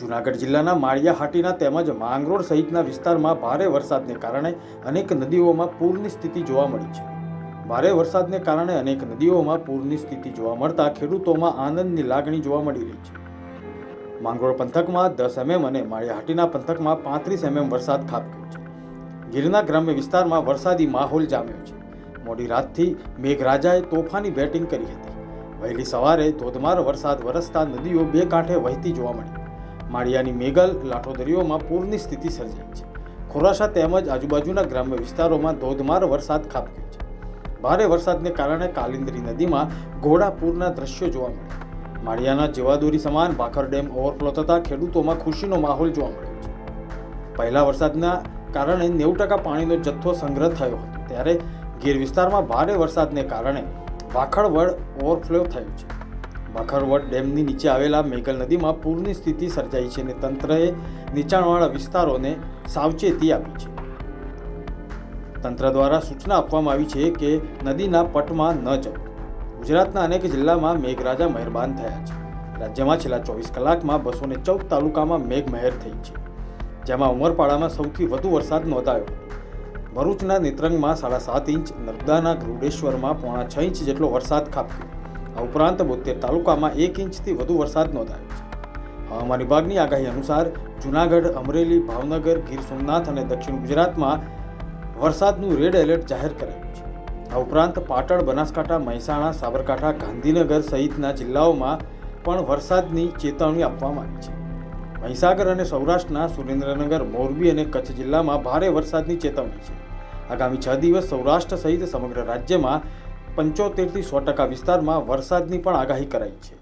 જૂનાગઢ જિલ્લાના માળિયા હાટીના તેમજ માંગરોળ સહિતના વિસ્તારમાં ભારે વરસાદને કારણે અનેક નદીઓમાં પૂરની સ્થિતિ જોવા મળી છે. ભારે વરસાદને કારણે અનેક નદીઓમાં પૂરની સ્થિતિ જોવા મળતા ખેડૂતોમાં આનંદની લાગણી જોવા મળી રહી છે. માંગરોળ પંથકમાં દસ એમએમ અને માળિયાહાટીના પંથકમાં પાંત્રીસ એમએમ વરસાદ ખાબક્યો છે. ગીરના ગ્રામ્ય વિસ્તારમાં વરસાદી માહોલ જામ્યો છે. મોડી રાતથી મેઘરાજાએ તોફાની બેટિંગ કરી હતી. વહેલી સવારે ધોધમાર વરસાદ વરસતા નદીઓ બે કાંઠે વહેતી જોવા મળી. માળિયાની મેઘલ લાઠો દરિયોમાં પૂરની સ્થિતિ સર્જાઈ છે. ખોરાસા તેમજ આજુબાજુના ગ્રામ્ય વિસ્તારોમાં ધોધમાર વરસાદ ખાબક્યો છે. ભારે વરસાદને કારણે કાલિંદરી નદીમાં ઘોડાપૂરના દ્રશ્યો જોવા મળ્યા માળિયાના જીવાદોરી સમાન ભાખર ડેમ ઓવરફ્લો થતાં ખેડૂતોમાં ખુશીનો માહોલ જોવા મળ્યો છે. પહેલા વરસાદના કારણે નેવું ટકા પાણીનો જથ્થો સંગ્રહ થયો હતો, ત્યારે ગીર વિસ્તારમાં ભારે વરસાદને કારણે વાખડવડ ઓવરફ્લો થયો છે. વાખરવડ ડેમની નીચે આવેલા મેઘલ નદીમાં પૂરની સ્થિતિ સર્જાઈ છે અને તંત્રએ નીચાણવાળા વિસ્તારોને સાવચેતી આપી છે. તંત્ર દ્વારા સૂચના આપવામાં આવી છે કે નદીના પટમાં ન જવું. ગુજરાતના અનેક જિલ્લામાં મેઘરાજા મહેરબાન થયા છે. રાજ્યમાં છેલ્લા ચોવીસ કલાકમાં બસો ને ચૌદ તાલુકામાં મેઘમહેર થઈ છે, જેમાં ઉમરપાડામાં સૌથી વધુ વરસાદ નોંધાયો. ભરૂચના નેત્રંગમાં સાડા સાત ઇંચ, નર્મદાના ગરુડેશ્વરમાં પોણા છ ઇંચ જેટલો વરસાદ ખાબક્યો. આ ઉપરાંત બોતેર તાલુકામાં એક ઇંચથી વધુ વરસાદ નોંધાયો છે. હવામાન વિભાગની આગાહી અનુસાર જૂનાગઢ, અમરેલી, ભાવનગર, ગીર સોમનાથ અને દક્ષિણ ગુજરાતમાં વરસાદનું રેડ એલર્ટ જાહેર કરાયું છે. આ ઉપરાંત પાટણ, બનાસકાંઠા, મહેસાણા, સાબરકાંઠા, ગાંધીનગર સહિતના જિલ્લાઓમાં પણ વરસાદની ચેતવણી આપવામાં આવી છે. મહીસાગર અને સૌરાષ્ટ્રના સુરેન્દ્રનગર, મોરબી અને કચ્છ જિલ્લામાં ભારે વરસાદની ચેતવણી છે. આગામી છ દિવસ સૌરાષ્ટ્ર સહિત સમગ્ર રાજ્યમાં પંચોતેરથી સો ટકા વિસ્તારમાં વરસાદની પણ આગાહી કરાઈ છે.